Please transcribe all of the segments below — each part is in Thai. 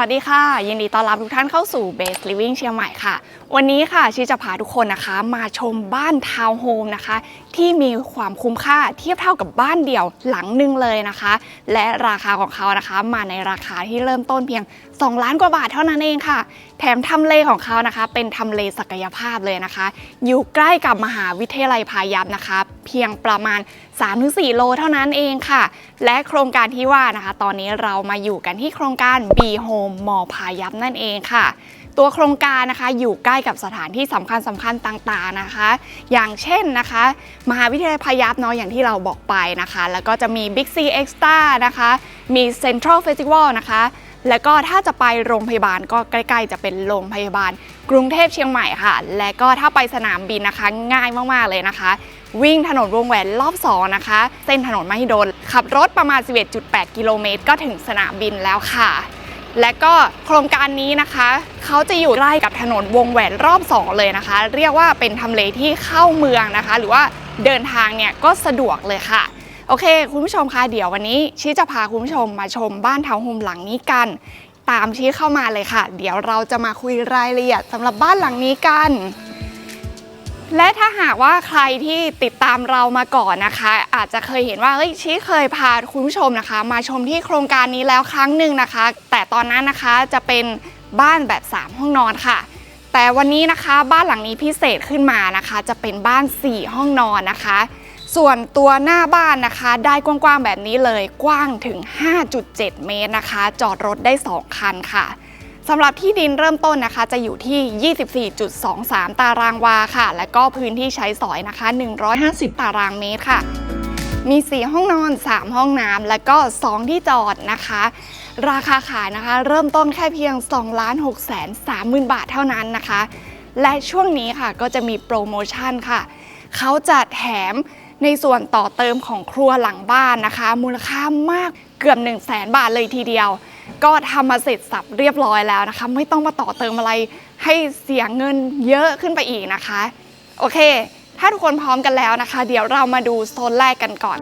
วัสดีค่ะ ยินดีต้อนรับทุกท่านเข้าสู่ Base Living เชียงใหม่ค่ะ วันนี้ค่ะชีจะพาทุกคนนะคะมาชมบ้านทาวน์โฮมนะคะ ที่มีความคุ้มค่าเทียบเท่ากับบ้านเดี่ยวหลังหนึ่งเลยนะคะ และราคาของเขานะคะ มาในราคาที่เริ่มต้นเพียง 2 ล้านกว่าบาทเท่านั้นเองค่ะ แถมทำเลของเขานะคะ เป็นทำเลศักยภาพเลยนะคะ อยู่ใกล้กับมหาวิทยาลัยพายัพนะคะ เพียงประมาณ 3-4 โลเท่านั้นเองค่ะ และโครงการที่ว่านะคะ ตอนนี้เรามาอยู่กันที่โครงการ B Home มอพายัพนั่นเองค่ะ ตัวโครงการนะคะอยู่ใกล้กับสถานที่สำคัญสำคัญต่างๆนะคะ อย่างเช่นนะคะ มหาวิทยาลัยพยัพเนาะอย่างที่เราบอกไปนะคะ แล้วก็จะมี Big C Extra นะคะ มี Central Festival นะคะ แล้วก็ถ้าจะไปโรงพยาบาลก็ใกล้ๆ จะเป็นโรงพยาบาล กรุงเทพเชียงใหม่ค่ะ และก็ถ้าไปสนามบินนะคะง่ายมากๆเลยนะคะวิ่งถนนวงแหวนรอบ 2 นะคะ เส้นถนนมหิดล ขับรถประมาณ 11.8 กิโลเมตร ก็ถึงสนามบินแล้วค่ะ และก็โครงการนี้นะคะ เขาจะอยู่ใกล้กับถนนวงแหวนรอบ2เลยนะคะ เรียกว่าเป็นทำเลที่เข้าเมืองนะคะ หรือว่าเดินทางเนี่ยก็สะดวกเลยค่ะ โอเค คุณผู้ชมคะเดี๋ยววันนี้ชี้จะพาคุณผู้ชมมาชมบ้านทาวน์โฮมหลังนี้กัน ตามชี้เข้ามาเลยค่ะ เดี๋ยวเราจะมาคุยรายละเอียดสำหรับบ้านหลังนี้กัน และถ้าหากว่าใครที่ติดตามเรามาก่อนนะคะ อาจจะเคยเห็นว่าเฮ้ยชี้เคยพาคุณผู้ชมนะคะ มาชมที่โครงการนี้แล้วครั้งหนึ่งนะคะ แต่ตอนนั้นนะคะจะเป็นบ้านแบบ 3 ห้องนอนค่ะ แต่วันนี้นะคะบ้านหลังนี้พิเศษขึ้นมานะคะ จะเป็นบ้าน 4 ห้องนอนนะคะ ส่วนตัวหน้าบ้านนะคะ ได้กว้างๆแบบนี้เลยกว้างถึง 5.7 เมตรนะคะ จอดรถได้ 2 คันค่ะ สำหรับที่ดินเริ่มต้นนะคะจะอยู่ที่ 24.23 ตารางวาค่ะ และก็พื้นที่ใช้สอยนะคะ 150 ตารางเมตรค่ะ มี 4 ห้องนอน 3 ห้องน้ำและก็ 2 ที่จอดนะคะ ราคาขายนะคะ เริ่มต้นแค่เพียง2ล้าน6แสน30,000 บาทเท่านั้นนะคะ และช่วงนี้ค่ะก็จะมีโปรโมชั่นค่ะ เขาจะแถมในส่วนต่อเติมของครัวหลังบ้านนะคะ มูลค่ามากเกือบ 1 0 0 0 0แสนบาทเลยทีเดียว ก็ทำมาเสร็จสับเรียบร้อยแล้วนะคะ ไม่ต้องมาต่อเติมอะไรให้เสียเงินเยอะขึ้นไปอีกนะคะ โอเค ถ้าทุกคนพร้อมกันแล้วนะคะ เดี๋ยวเรามาดูโซนแรกกันก่อน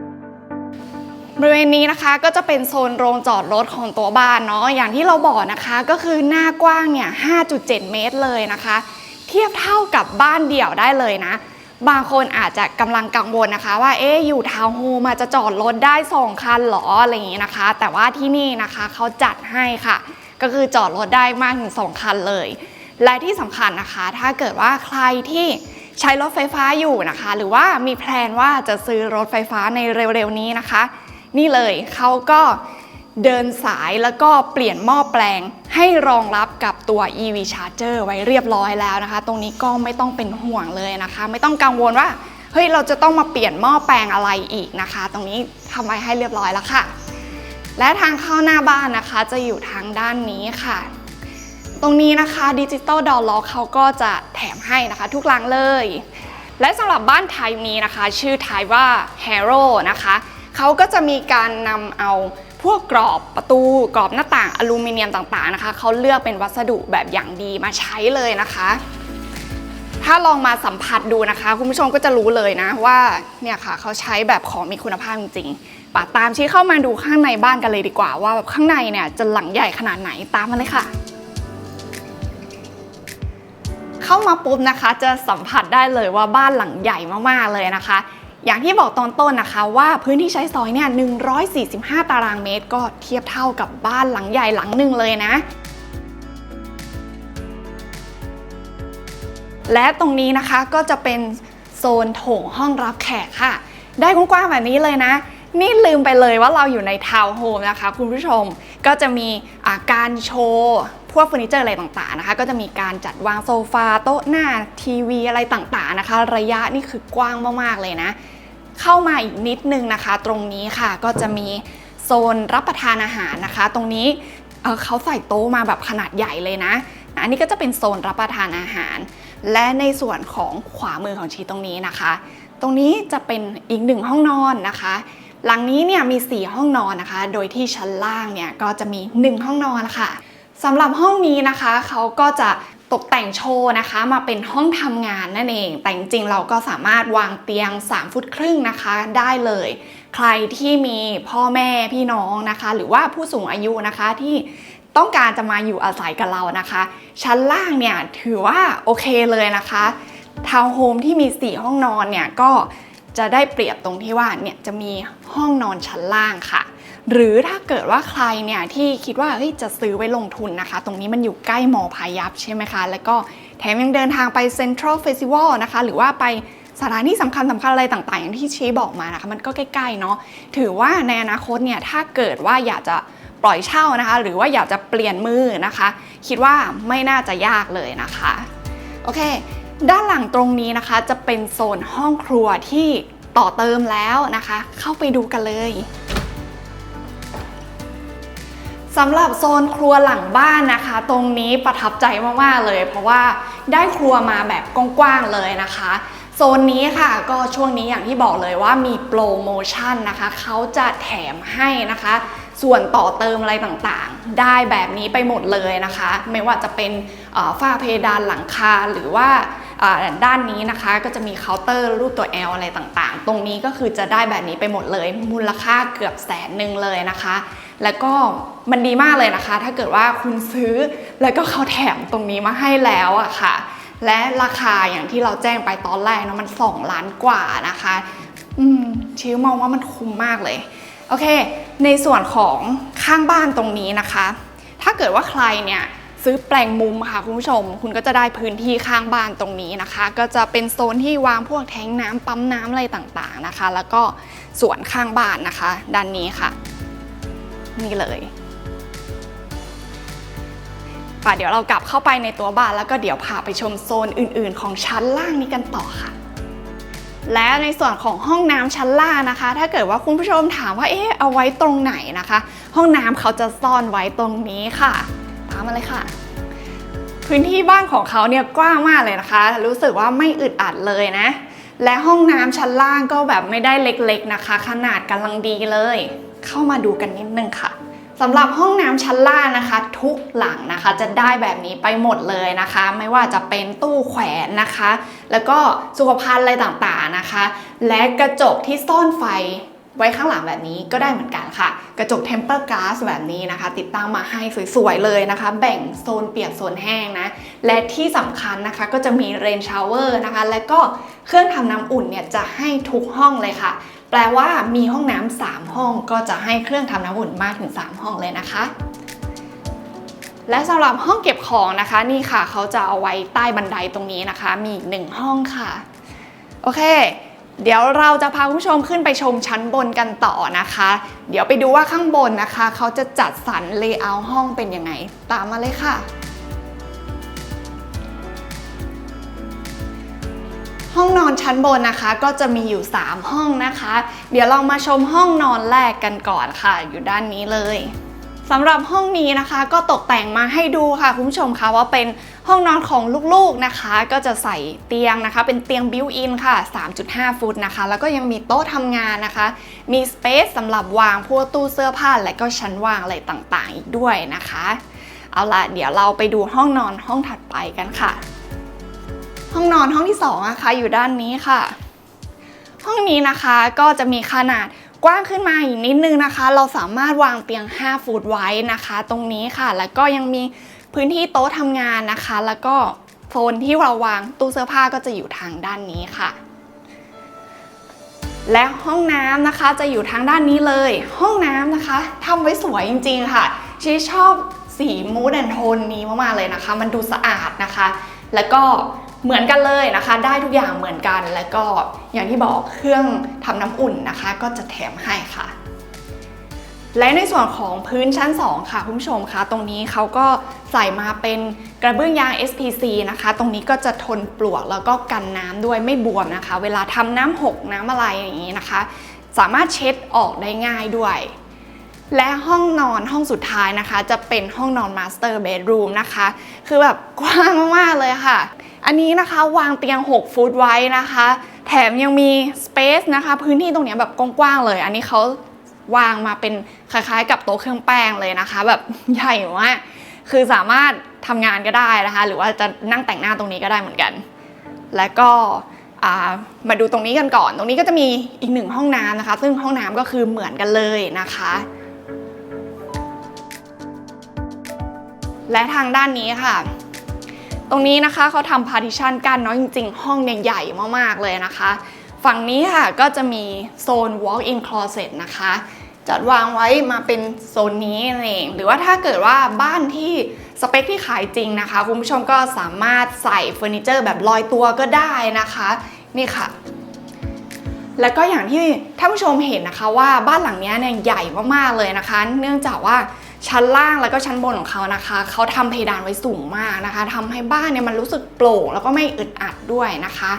บริเวณนี้นะคะก็จะเป็นโซนโรงจอดรถของตัวบ้านเนาะอย่างที่เราบอกนะคะก็คือหน้ากว้างเนี่ย 5.7 เมตรเลยนะคะ เทียบเท่ากับบ้านเดี่ยวได้เลยนะ บางคนอาจจะกำลังกังวลนะคะ ว่าเอ๊ะอยู่ทาวน์โฮมอะจะจอดรถได้ 2 คันเหรออะไรอย่างนี้นะคะ แต่ว่าที่นี่นะคะเขาจัดให้ค่ะ ก็คือจอดรถได้มากถึง 2 คันเลย และที่สำคัญนะคะ ถ้าเกิดว่าใครที่ใช้รถไฟฟ้าอยู่นะคะ หรือว่ามีแพลนว่าจะซื้อรถไฟฟ้าในเร็วๆนี้นะคะ นี่เลยเขาก็ เดินสายแล้วก็เปลี่ยนหม้อแปลง ให้รองรับกับตัว EV Charger ไว้เรียบร้อยแล้วนะคะ ตรงนี้ก็ไม่ต้องเป็นห่วงเลยนะคะ ไม่ต้องกังวลว่าเฮ้ยเราจะต้องมาเปลี่ยนหม้อแปลงอะไรอีกนะคะ ตรงนี้ทำไว้ให้เรียบร้อยแล้วค่ะ และทางเข้าหน้าบ้านนะคะจะอยู่ทางด้านนี้ค่ะ ตรงนี้นะคะดิจิตอลดอลล็อกเขาก็จะแถมให้นะคะ ทุกหลังเลย และสำหรับบ้านไทยนี้นะคะ ชื่อไทยว่า Hero นะคะเขาก็จะมีการนำเอา พวกกรอบประตูกรอบหน้าต่างอลูมิเนียมต่างๆนะคะเขาเลือกเป็นวัสดุแบบอย่างดีมาใช้เลยนะคะ ถ้าลองมาสัมผัสดูนะคะ คุณผู้ชมก็จะรู้เลยนะว่าเนี่ยค่ะเขาใช้แบบของมีคุณภาพจริงๆป่าตามชี้เข้ามาดูข้างในบ้านกันเลยดีกว่า ว่าแบบข้างในเนี่ยจะหลังใหญ่ขนาดไหนตามมาเลยค่ะเข้ามาปุ๊บนะคะจะสัมผัสได้เลยว่าบ้านหลังใหญ่มากๆเลยนะคะ อย่างที่บอกตอนต้นนะคะว่าพื้นที่ใช้สอยเนี่ย 145 ตารางเมตร ก็เทียบเท่ากับบ้านหลังใหญ่หลังหนึ่งเลยนะ และตรงนี้นะคะก็จะเป็นโซนโถงห้องรับแขกค่ะ ได้กว้างๆแบบนี้เลยนะ นี่ลืมไปเลยว่าเราอยู่ในทาวน์โฮมนะคะคุณผู้ชม ก็จะมีาการโชว์ พวกเฟอร์นิเจอร์อะไรต่างๆนะคะ ก็จะมีการจัดวางโซฟาโต๊ะหน้าทีวีอะไรต่างๆนะคะ ระยะนี่คือกว้างมากๆเลยนะ เข้ามาอีกนิดนึงนะคะ ตรงนี้ค่ะก็จะมีโซนรับประทานอาหารนะคะ ตรงนี้เเขาใส่โต๊ะมาแบบขนาดใหญ่เลยนะ อันนี้ก็จะเป็นโซนรับประทานอาหาร และในส่วนของขวามือของชีตรงนี้นะคะ ตรงนี้จะเป็นอีกหนึ่งห้องนอนนะคะ หลังนี้เนี่ยมี 4 ห้องนอนนะคะ โดยที่ชั้นล่างเนี่ยก็จะมี 1 ห้องนอนค่ะ สำหรับห้องนี้นะคะเขาก็จะตกแต่งโชว์นะคะมาเป็นห้องทำงานนั่นเอง แต่จริงเราก็สามารถวางเตียง 3 ฟุตครึ่งนะคะได้เลย ใครที่มีพ่อแม่พี่น้องนะคะ หรือว่าผู้สูงอายุนะคะที่ต้องการจะมาอยู่อาศัยกับเรานะคะ ชั้นล่างเนี่ยถือว่าโอเคเลยนะคะทาวน์โฮมที่มี 4 ห้องนอนเนี่ยก็จะได้เปรียบตรงที่ว่าเนี่ยจะมีห้องนอนชั้นล่างค่ะ หรือถ้าเกิดว่าใครเนี่ยที่คิดว่าเฮ้ยจะซื้อไว้ลงทุนนะคะ ตรงนี้มันอยู่ใกล้มอพายัพใช่ไหมคะ แล้วก็แถมยังเดินทางไปเซ็นทรัลเฟสติวัลนะคะ หรือว่าไปสถานที่สำคัญสำคัญอะไรต่างๆ อย่างที่ชี้บอกมานะคะ มันก็ใกล้ๆเนาะถือว่าในอนาคตเนี่ยถ้าเกิดว่าอยากจะปล่อยเช่านะคะ หรือว่าอยากจะเปลี่ยนมือนะคะ คิดว่าไม่น่าจะยากเลยนะคะโอเค ด้านหลังตรงนี้นะคะ จะเป็นโซนห้องครัวที่ต่อเติมแล้วนะคะ เข้าไปดูกันเลย สำหรับโซนครัวหลังบ้านนะคะ ตรงนี้ประทับใจมากๆเลย เพราะว่าได้ครัวมาแบบกว้างๆเลยนะคะ โซนนี้ค่ะก็ช่วงนี้อย่างที่บอกเลยว่ามีโปรโมชั่นนะคะเขาจะแถมให้นะคะ ส่วนต่อเติมอะไรต่างๆ ได้แบบนี้ไปหมดเลยนะคะ ไม่ว่าจะเป็นฝ้าเพดานหลังคาหรือว่า ด้านนี้นะคะก็จะมีเคาน์เตอร์รูปตัว L อะไรต่างๆ ตรงนี้ก็คือจะได้แบบนี้ไปหมดเลย มูลค่าเกือบแสนหนึ่งเลยนะคะ แล้วก็มันดีมากเลยนะคะ ถ้าเกิดว่าคุณซื้อแล้วก็เขาแถมตรงนี้มาให้แล้วอะค่ะ และราคาอย่างที่เราแจ้งไปตอนแรกเนาะมัน 2 ล้านกว่านะคะ อืมชิวมองว่ามันคุ้มมากเลยโอเค ในส่วนของข้างบ้านตรงนี้นะคะ ถ้าเกิดว่าใครเนี่ย ซื้อแปลงมุมค่ะคุณผู้ชม คุณก็จะได้พื้นที่ข้างบ้านตรงนี้นะคะ ก็จะเป็นโซนที่วางพวกแทงน้ำปั๊มน้ำอะไรต่างๆนะคะ แล้วก็สวนข้างบ้านนะคะ ด้านนี้ค่ะ นี่เลยป่ะเดี๋ยวเรากลับเข้าไปในตัวบ้านแล้วก็เดี๋ยวพาไปชมโซนอื่น ๆ ของชั้นล่างนี้กันต่อค่ะและในส่วนของห้องน้ำชั้นล่างนะคะ ถ้าเกิดว่าคุณผู้ชมถามว่าเอ๊ะเอาไว้ตรงไหนนะคะ ห้องน้ำเขาจะซ่อนไว้ตรงนี้ค่ะ มาเลยค่ะ พื้นที่บ้านของเขาเนี่ยกว้างมากเลยนะคะ รู้สึกว่าไม่อึดอัดเลยนะ และห้องน้ำชั้นล่างก็แบบไม่ได้เล็กๆนะคะ ขนาดกำลังดีเลย เข้ามาดูกันนิดนึงค่ะสำหรับห้องน้ำชั้นล่างนะคะ ทุกหลังนะคะจะได้แบบนี้ไปหมดเลยนะคะ ไม่ว่าจะเป็นตู้แขวนนะคะ แล้วก็สุขภัณฑ์อะไรต่างๆนะคะ และกระจกที่ซ่อนไฟ ไว้ข้างหลังแบบนี้ก็ได้เหมือนกันค่ะ กระจก temper glass แบบนี้นะคะ ติดตั้งมาให้สวยๆเลยนะคะ แบ่งโซนเปียกโซนแห้งนะ และที่สำคัญนะคะก็จะมี rain shower นะคะ และก็เครื่องทำน้ำอุ่นเนี่ยจะให้ทุกห้องเลยค่ะ แปลว่ามีห้องน้ำ3ห้องก็จะให้เครื่องทำน้ำอุ่นมากถึง 3 ห้องเลยนะคะและสำหรับห้องเก็บของนะคะนี่ค่ะเขาจะเอาไว้ใต้บันไดตรงนี้นะคะ มีอีกหนึ่งห้องค่ะ โอเค เดี๋ยวเราจะพาคุณผู้ชมขึ้นไปชมชั้นบนกันต่อนะคะ เดี๋ยวไปดูว่าข้างบนนะคะ เขาจะจัดสรรเลเยอร์ห้องเป็นยังไง ตามมาเลยค่ะ ห้องนอนชั้นบนนะคะ ก็จะมีอยู่ 3 ห้องนะคะ เดี๋ยวเรามาชมห้องนอนแรกกันก่อนค่ะ อยู่ด้านนี้เลยสำหรับห้องนี้นะคะ ก็ตกแต่งมาให้ดูค่ะคุณผู้ชมคะว่าเป็น ห้องนอนของลูกๆนะคะก็จะใส่เตียงนะคะ เป็นเตียงบิวอินค่ะ 3.5 ฟุตนะคะ แล้วก็ยังมีโต๊ะทำงานนะคะ มีสเปซสำหรับวางพวกตู้เสื้อผ้าและก็ชั้นวางอะไรต่างๆ อีกด้วยนะคะ เอาล่ะเดี๋ยวเราไปดูห้องนอนห้องถัดไปกันค่ะ ห้องนอนห้องที่2นะคะอยู่ด้านนี้ค่ะ ห้องนี้นะคะก็จะมีขนาดกว้างขึ้นมาอีกนิดนึงนะคะ เราสามารถวางเตียง 5 ฟุตไว้นะคะ ตรงนี้ค่ะ แล้วก็ยังมี พื้นที่โต๊ะทำงานนะคะ แล้วก็โซนที่เราวางตู้เสื้อผ้าก็จะอยู่ทางด้านนี้ค่ะ และห้องน้ำนะคะจะอยู่ทางด้านนี้เลย ห้องน้ำนะคะทำไว้สวยจริง ๆ ค่ะชีชอบสีมูดแอนโทนนี้มากๆเลยนะคะ มันดูสะอาดนะคะ แล้วก็เหมือนกันเลยนะคะ ได้ทุกอย่างเหมือนกัน แล้วก็อย่างที่บอกเครื่องทำน้ำอุ่นนะคะ ก็จะแถมให้ค่ะ และในส่วนของพื้นชั้น 2 ค่ะคุณผู้ชมคะตรงนี้เขาก็ใส่มาเป็นกระเบื้องยาง SPC นะคะ ตรงนี้ก็จะทนปลวกแล้วก็กันน้ำด้วยไม่บวมนะคะ เวลาทำน้ำหกน้ำอะไรอย่างนี้นะคะ สามารถเช็ดออกได้ง่ายด้วย และห้องนอนห้องสุดท้ายนะคะ จะเป็นห้องนอนมาสเตอร์เบดรูมนะคะ คือแบบกว้างมากเลยค่ะ อันนี้นะคะวางเตียง 6 ฟุตไว้นะคะ แถมยังมีสเปซนะคะ พื้นที่ตรงนี้แบบกว้างๆเลย อันนี้เขา วางมาเป็นคล้ายๆ กับโต๊ะเครื่องแป้งเลยนะคะ แบบใหญ่มากคือสามารถทำงานก็ได้นะคะ หรือว่าจะนั่งแต่งหน้าตรงนี้ก็ได้เหมือนกัน และก็มาดูตรงนี้กันก่อน ตรงนี้ก็จะมีอีกหนึ่งห้องน้ำนะคะ ซึ่งห้องน้ำก็คือเหมือนกันเลยนะคะ และทางด้านนี้ค่ะ ตรงนี้นะคะเขาทำพาร์ติชันกันเนาะจริงๆ ห้องเนี่ยใหญ่มากๆเลยนะคะ ฝั่งนี้ค่ะก็จะมีโซน walk-in closet นะคะ จัดวางไว้มาเป็นโซนนี้นั่นเอง หรือว่าถ้าเกิดว่าบ้านที่สเปคที่ขายจริงนะคะ คุณผู้ชมก็สามารถใส่เฟอร์นิเจอร์แบบลอยตัวก็ได้นะคะ นี่ค่ะ แล้วก็อย่างที่ท่านผู้ชมเห็นนะคะว่าบ้านหลังนี้เนี่ยใหญ่มากๆเลยนะคะ เนื่องจากว่าชั้นล่างแล้วก็ชั้นบนของเขานะคะ เขาทำเพดานไว้สูงมากนะคะทำให้บ้านเนี่ยมันรู้สึกโปร่งแล้วก็ไม่อึดอัดด้วยนะคะ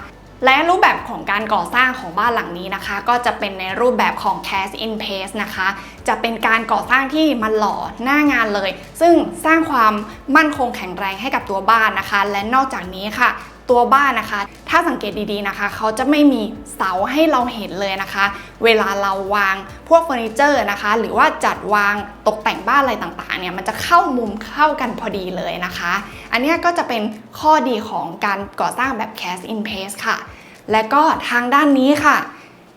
และรูปแบบของการก่อสร้างของบ้านหลังนี้นะคะ ก็จะเป็นในรูปแบบของ cast in place นะคะ จะเป็นการก่อสร้างที่มันหล่อหน้างานเลย ซึ่งสร้างความมั่นคงแข็งแรงให้กับตัวบ้านนะคะ และนอกจากนี้ค่ะ ตัวบ้านนะคะ ถ้าสังเกตดีๆนะคะ เขาจะไม่มีเสาให้เราเห็นเลยนะคะ เวลาเราวางพวกเฟอร์นิเจอร์นะคะ หรือว่าจัดวางตกแต่งบ้านอะไรต่างๆเนี่ยมันจะเข้ามุมเข้ากันพอดีเลยนะคะ อันนี้ก็จะเป็นข้อดีของการก่อสร้างแบบ cast in place ค่ะ และก็ทางด้านนี้ค่ะ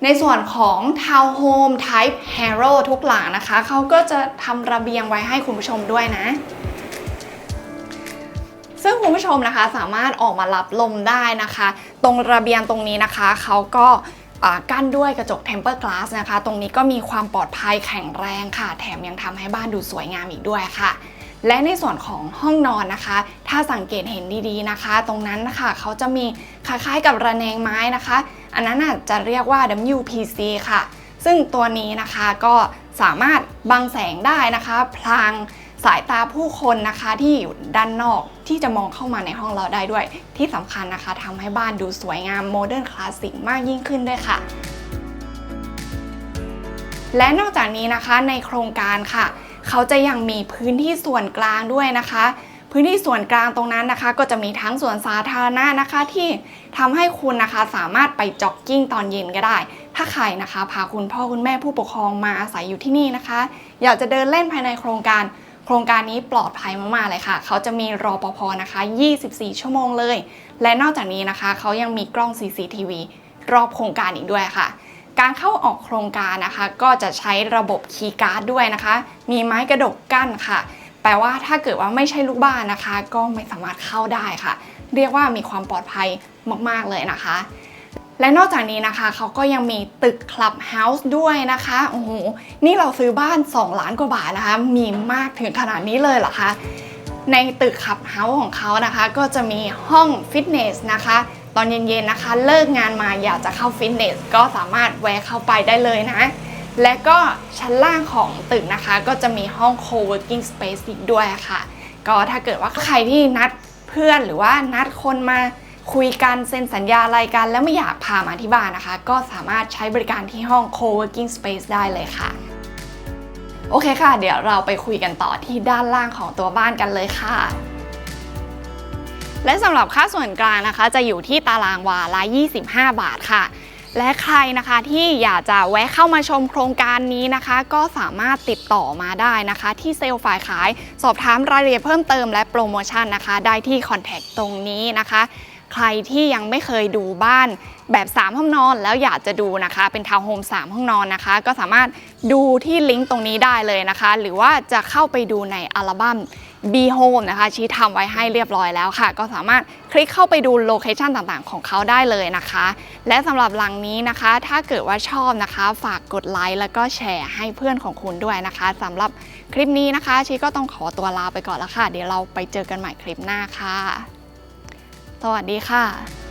ในส่วนของ Town Home Type Hero ทุกหลังนะคะ เขาก็จะทำระเบียงไว้ให้คุณผู้ชมด้วยนะ ซึ่งคุณผู้ชมนะคะสามารถออกมารับลมได้นะคะ ตรงระเบียงตรงนี้นะคะเขาก็กั้นด้วยกระจก temper glass นะคะ ตรงนี้ก็มีความปลอดภัยแข็งแรงค่ะ แถมยังทำให้บ้านดูสวยงามอีกด้วยค่ะ และในส่วนของห้องนอนนะคะ ถ้าสังเกตเห็นดีๆนะคะ ตรงนั้นนะคะเขาจะมีคล้ายๆกับระแนงไม้นะคะ อันนั้นน่ะจะเรียกว่า WPC ค่ะ ซึ่งตัวนี้นะคะก็สามารถบังแสงได้นะคะ พลาง สายตาผู้คนนะคะที่อยู่ด้านนอกที่จะมองเข้ามาในห้องเราได้ด้วย ที่สำคัญนะคะทำให้บ้านดูสวยงามโมเดิร์นคลาสสิกมากยิ่งขึ้นด้วยค่ะ และนอกจากนี้นะคะในโครงการค่ะ เขาจะยังมีพื้นที่ส่วนกลางด้วยนะคะ พื้นที่ส่วนกลางตรงนั้นนะคะ ก็จะมีทั้งส่วนสาธารณะนะคะที่ทำให้คุณนะคะสามารถไปจ็อกกิ้งตอนเย็นก็ได้ถ้าใครนะคะพาคุณพ่อคุณแม่ผู้ปกครองมาอาศัยอยู่ที่นี่นะคะ อยากจะเดินเล่นภายในโครงการ โครงการนี้ปลอดภัยมากๆเลยค่ะ เขาจะมีรอปภนะคะ 24 ชั่วโมงเลย และนอกจากนี้นะคะ เขายังมีกล้อง CCTV รอบโครงการอีกด้วยค่ะ การเข้าออกโครงการนะคะ ก็จะใช้ระบบคีย์การ์ดด้วยนะคะ มีไม้กระดกกั้นค่ะ แปลว่าถ้าเกิดว่าไม่ใช่ลูกบ้านนะคะ ก็ไม่สามารถเข้าได้ค่ะ เรียกว่ามีความปลอดภัยมากๆเลยนะคะ และนอกจากนี้นะคะเขาก็ยังมีตึกคลับเฮาส์ด้วยนะคะโอ้โหนี่เราซื้อบ้าน 2 ล้านกว่าบาทนะคะ มีมากถึงขนาดนี้เลยเหรอคะในตึกขับเฮาส์ของเขานะคะ ก็จะมีห้องฟิตเนสนะคะ ตอนเย็นๆนะคะ เลิกงานมาอยากจะเข้าฟิตเนสก็สามารถแวะเข้าไปได้เลยนะ และก็ชั้นล่างของตึกนะคะ ก็จะมีห้อง co-working space อีกด้วยค่ะ ก็ถ้าเกิดว่าใครที่นัดเพื่อนหรือว่านัดคนมา คุยกันเซ็นสัญญาอะไรกัน แล้วไม่อยากพามาที่บ้านนะคะ ก็สามารถใช้บริการที่ห้อง co-working space ได้เลยค่ะ โอเคค่ะ เดี๋ยวเราไปคุยกันต่อที่ด้านล่างของตัวบ้านกันเลยค่ะ และสำหรับค่าส่วนกลางนะคะ จะอยู่ที่ตารางวาละ25 บาทค่ะและใครนะคะที่อยากจะแวะเข้ามาชมโครงการนี้นะคะ ก็สามารถติดต่อมาได้นะคะ ที่เซลล์ฝ่ายขาย สอบถามรายละเอียดเพิ่มเติมและโปรโมชั่นนะคะ ได้ที่คอนแทคตรงนี้นะคะ ใครที่ยังไม่เคยดูบ้านแบบ 3 ห้องนอนแล้วอยากจะดูนะคะ เป็นทาวน์โฮม3 ห้องนอนนะคะ ก็สามารถดูที่ลิงก์ตรงนี้ได้เลยนะคะ หรือว่าจะเข้าไปดูในอัลบั้ม B Home นะคะ ชี้ทำไว้ให้เรียบร้อยแล้วค่ะ ก็สามารถคลิกเข้าไปดูโลเคชันต่างๆ ของเขาได้เลยนะคะ และสำหรับหลังนี้นะคะ ถ้าเกิดว่าชอบนะคะ ฝากกดไลค์แล้วก็แชร์ให้เพื่อนของคุณด้วยนะคะสำหรับคลิปนี้นะคะ ชีก็ต้องขอตัวลาไปก่อนแล้วค่ะ เดี๋ยวเราไปเจอกันใหม่คลิปหน้าค่ะ สวัสดีค่ะ